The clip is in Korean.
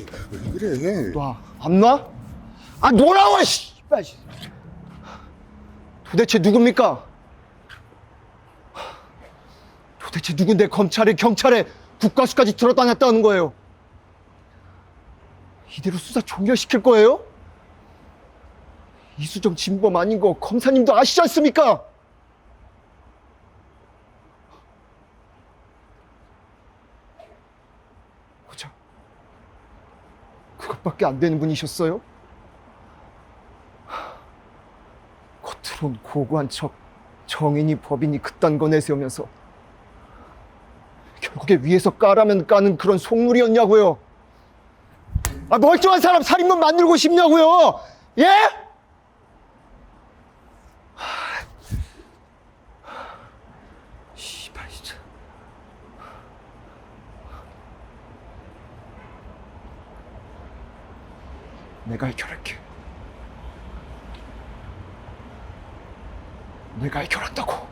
왜 그래? 놔. 안 놔? 아, 씨발. 씨. 도대체 누굽니까? 도대체 누군데 검찰에, 경찰에, 국가수까지 들어다녔다는 거예요? 이대로 수사 종결시킬 거예요? 이수정 진범 아닌 거 검사님도 아시지 않습니까? 밖에 안 되는 분이셨어요? 겉으론 고고한 척 정인이 법인이 그딴 거 내세우면서 결국에 위에서 까라면 까는 그런 속물이었냐고요? 아 멀쩡한 사람 살인범 만들고 싶냐고요? 예? 씨발 진짜. 내가 해결할게. 내가 해결한다고.